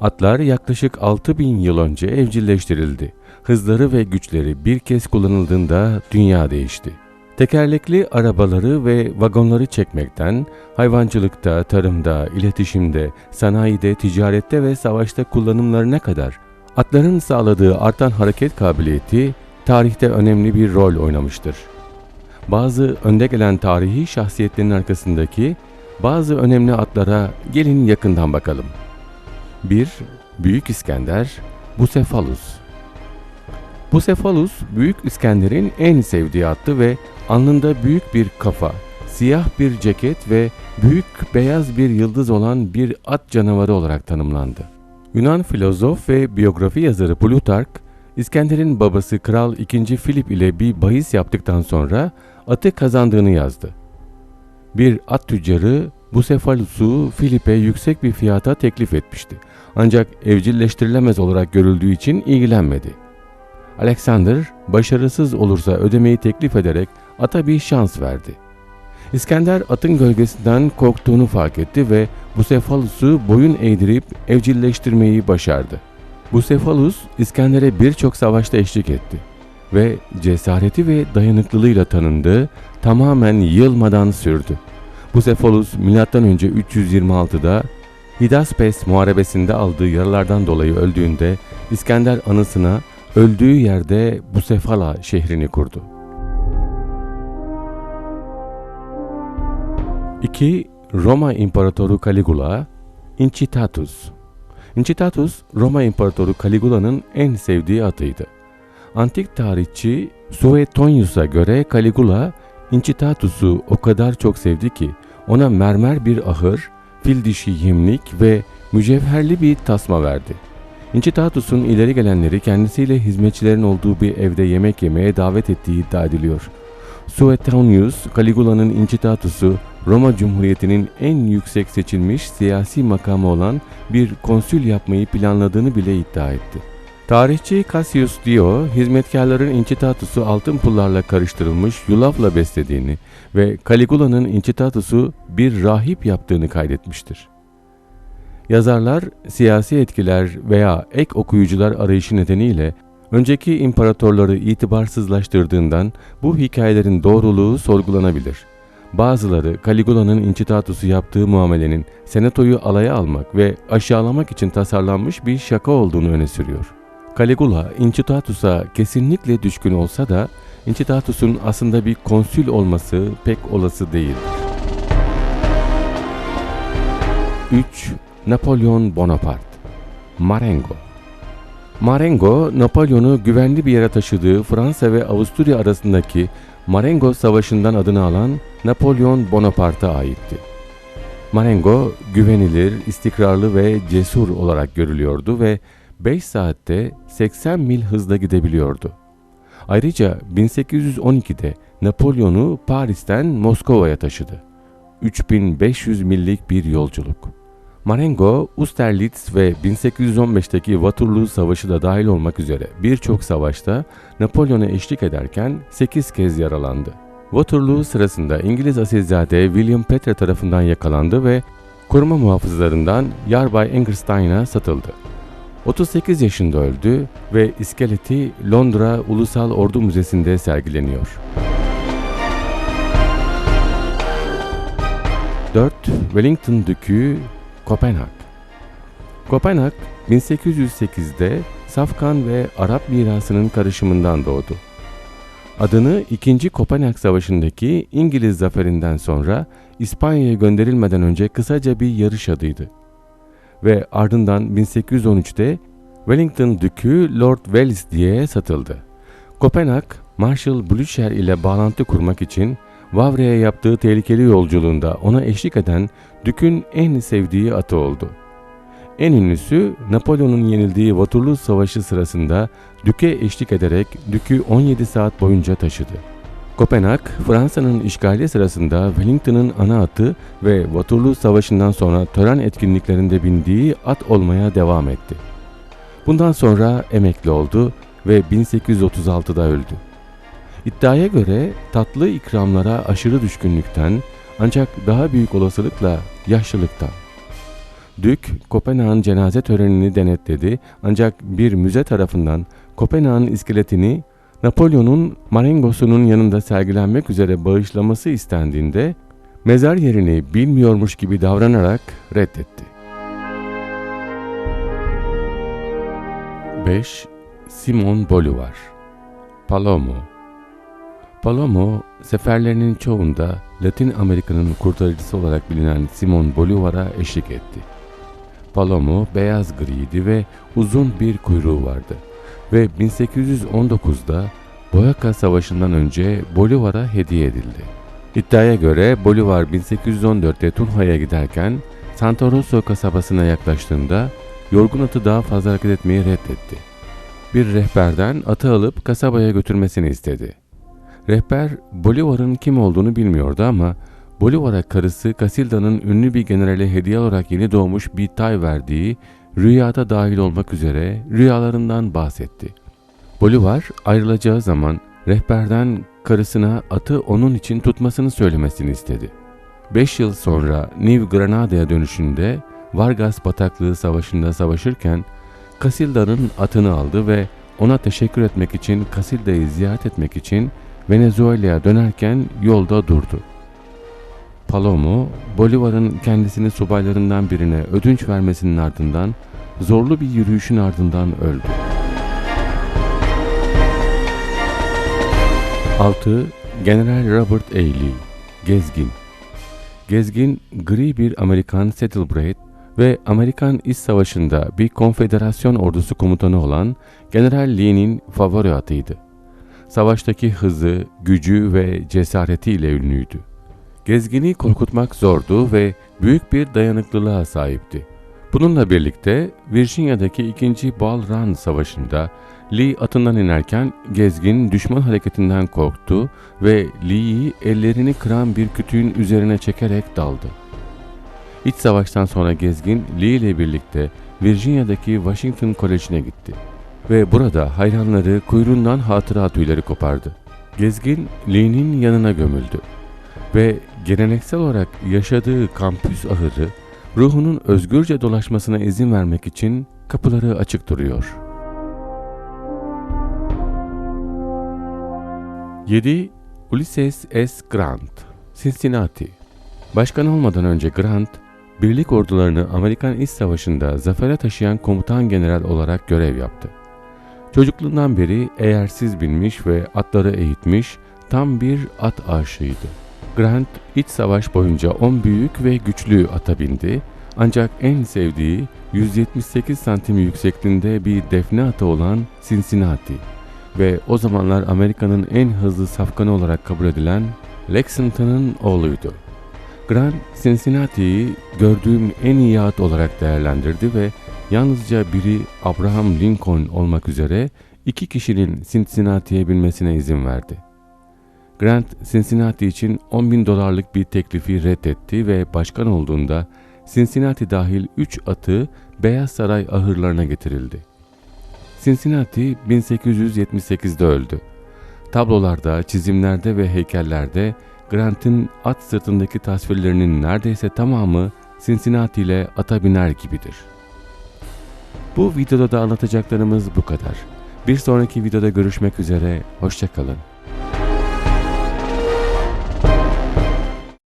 Atlar yaklaşık 6000 yıl önce evcilleştirildi. Hızları ve güçleri bir kez kullanıldığında dünya değişti. Tekerlekli arabaları ve vagonları çekmekten hayvancılıkta, tarımda, iletişimde, sanayide, ticarette ve savaşta kullanımlarına kadar atların sağladığı artan hareket kabiliyeti tarihte önemli bir rol oynamıştır. Bazı önde gelen tarihi şahsiyetlerin arkasındaki bazı önemli atlara gelin yakından bakalım. 1. Büyük İskender, Bucephalus. Bucephalus, Büyük İskender'in en sevdiği attı ve alnında büyük bir kafa, siyah bir ceket ve büyük beyaz bir yıldız olan bir at canavarı olarak tanımlandı. Yunan filozof ve biyografi yazarı Plutark, İskender'in babası Kral II. Filip ile bir bahis yaptıktan sonra atı kazandığını yazdı. Bir at tüccarı Bucephalus'u Filip'e yüksek bir fiyata teklif etmişti. Ancak evcilleştirilemez olarak görüldüğü için ilgilenmedi. Alexander başarısız olursa ödemeyi teklif ederek ata bir şans verdi. İskender atın gölgesinden korktuğunu fark etti ve Bucephalus'u boyun eğdirip evcilleştirmeyi başardı. Bucephalus İskender'e birçok savaşta eşlik etti ve cesareti ve dayanıklılığıyla tanındı, tamamen yılmadan sürdü. Bucephalus M.Ö. 326'da Hidaspes muharebesinde aldığı yaralardan dolayı öldüğünde İskender anısına öldüğü yerde Bucephala şehrini kurdu. 2. Roma İmparatoru Caligula Incitatus Incitatus, Roma İmparatoru Caligula'nın en sevdiği atıydı. Antik tarihçi Suetonius'a göre Caligula, Incitatus'u o kadar çok sevdi ki ona mermer bir ahır, fil dişi yemlik ve mücevherli bir tasma verdi. Incitatus'un ileri gelenleri kendisiyle hizmetçilerin olduğu bir evde yemek yemeye davet ettiği iddia ediliyor. Suetonius, Caligula'nın Incitatus'u Roma Cumhuriyeti'nin en yüksek seçilmiş siyasi makamı olan bir konsül yapmayı planladığını bile iddia etti. Tarihçi Cassius Dio, hizmetkarların Incitatus'u altın pullarla karıştırılmış yulafla beslediğini ve Caligula'nın Incitatus'u bir rahip yaptığını kaydetmiştir. Yazarlar, siyasi etkiler veya ek okuyucular arayışı nedeniyle önceki imparatorları itibarsızlaştırdığından bu hikayelerin doğruluğu sorgulanabilir. Bazıları Caligula'nın Incitatus'u yaptığı muamelenin senatoyu alaya almak ve aşağılamak için tasarlanmış bir şaka olduğunu öne sürüyor. Caligula, Incitatus'a kesinlikle düşkün olsa da Incitatus'un aslında bir konsül olması pek olası değildir. 3. Napolyon Bonaparte Marengo Marengo, Napolyon'u güvenli bir yere taşıdığı Fransa ve Avusturya arasındaki Marengo Savaşı'ndan adını alan Napolyon Bonaparte'a aitti. Marengo, güvenilir, istikrarlı ve cesur olarak görülüyordu ve 5 saatte 80 mil hızla gidebiliyordu. Ayrıca 1812'de Napolyon'u Paris'ten Moskova'ya taşıdı. 3500 millik bir yolculuk. Marengo, Austerlitz ve 1815'teki Waterloo Savaşı da dahil olmak üzere birçok savaşta Napolyon'a eşlik ederken 8 kez yaralandı. Waterloo sırasında İngiliz asilzade William Petre tarafından yakalandı ve koruma muhafızlarından Yarbay Engerstein'a satıldı. 38 yaşında öldü ve iskeleti Londra Ulusal Ordu Müzesi'nde sergileniyor. 4. Wellington Dükü Kopenhag Kopenhag 1808'de Safkan ve Arap mirasının karışımından doğdu. Adını 2. Kopenhag Savaşı'ndaki İngiliz zaferinden sonra İspanya'ya gönderilmeden önce kısaca bir yarış adıydı. Ve ardından 1813'te Wellington Dükü Lord Wells diye satıldı. Kopenhag, Marshal Blücher ile bağlantı kurmak için Vavre'ye yaptığı tehlikeli yolculuğunda ona eşlik eden Dük'ün en sevdiği atı oldu. En ünlüsü Napolyon'un yenildiği Waterloo Savaşı sırasında Dük'e eşlik ederek Dük'ü 17 saat boyunca taşıdı. Kopenhag, Fransa'nın işgali sırasında Wellington'ın ana atı ve Waterloo Savaşı'ndan sonra tören etkinliklerinde bindiği at olmaya devam etti. Bundan sonra emekli oldu ve 1836'da öldü. İddiaya göre tatlı ikramlara aşırı düşkünlükten ancak daha büyük olasılıkla yaşlılıktan. Dük, Kopenhag'ın cenaze törenini denetledi ancak bir müze tarafından Kopenhag'ın iskeletini Napolyon'un marengosunun yanında sergilenmek üzere bağışlaması istendiğinde mezar yerini bilmiyormuş gibi davranarak reddetti. 5. Simon Bolivar Palomo Palomo, seferlerinin çoğunda Latin Amerika'nın kurtarıcısı olarak bilinen Simon Bolivar'a eşlik etti. Palomo beyaz griydi ve uzun bir kuyruğu vardı ve 1819'da Boyaka Savaşı'ndan önce Bolivar'a hediye edildi. İddiaya göre Bolivar 1814'te Tunha'ya giderken Santa Rosa kasabasına yaklaştığında yorgun atı daha fazla hareket etmeyi reddetti. Bir rehberden atı alıp kasabaya götürmesini istedi. Rehber Bolivar'ın kim olduğunu bilmiyordu ama Bolivar'a karısı Casilda'nın ünlü bir generale hediye olarak yeni doğmuş bir tay verdiği rüyada dahil olmak üzere rüyalarından bahsetti. Bolivar ayrılacağı zaman rehberden karısına atı onun için tutmasını söylemesini istedi. Beş yıl sonra New Granada'ya dönüşünde Vargas Bataklığı Savaşı'nda savaşırken Casilda'nın atını aldı ve ona teşekkür etmek için Casilda'yı ziyaret etmek için Venezuela'ya dönerken yolda durdu. Palomo, Bolivar'ın kendisini subaylarından birine ödünç vermesinin ardından zorlu bir yürüyüşün ardından öldü. 6. General Robert E. Lee Gezgin Gezgin, gri bir Amerikan Saddlebrade ve Amerikan İç Savaşı'nda bir konfederasyon ordusu komutanı olan General Lee'nin favori atıydı. Savaştaki hızı, gücü ve cesaretiyle ünlüydü. Gezgini korkutmak zordu ve büyük bir dayanıklılığa sahipti. Bununla birlikte Virginia'daki 2. Bull Run Savaşı'nda Lee atından inerken Gezgin düşman hareketinden korktu ve Lee'yi ellerini kıran bir kütüğün üzerine çekerek daldı. İç savaştan sonra Gezgin Lee ile birlikte Virginia'daki Washington College'ine gitti ve burada hayranları kuyruğundan hatıra tüyleri kopardı. Gezgin Lee'nin yanına gömüldü ve geleneksel olarak yaşadığı kampüs ahırı ruhunun özgürce dolaşmasına izin vermek için kapıları açık duruyor. 7. Ulysses S. Grant Cincinnati Başkan olmadan önce Grant, birlik ordularını Amerikan İç Savaşı'nda zafere taşıyan komutan general olarak görev yaptı. Çocukluğundan beri eğersiz binmiş ve atları eğitmiş tam bir at aşığıydı. Grant iç savaş boyunca 10 büyük ve güçlü ata bindi ancak en sevdiği 178 santim yüksekliğinde bir defne atı olan Cincinnati ve o zamanlar Amerika'nın en hızlı safkanı olarak kabul edilen Lexington'ın oğluydu. Grant, Cincinnati'yi gördüğüm en iyi at olarak değerlendirdi ve yalnızca biri Abraham Lincoln olmak üzere iki kişinin Cincinnati'ye binmesine izin verdi. Grant, Cincinnati için 10 bin dolarlık bir teklifi reddetti ve başkan olduğunda Cincinnati dahil 3 atı Beyaz Saray ahırlarına getirildi. Cincinnati 1878'de öldü. Tablolarda, çizimlerde ve heykellerde Grant'ın at sırtındaki tasvirlerinin neredeyse tamamı Cincinnati ile ata biner gibidir. Bu videoda da anlatacaklarımız bu kadar. Bir sonraki videoda görüşmek üzere, hoşçakalın.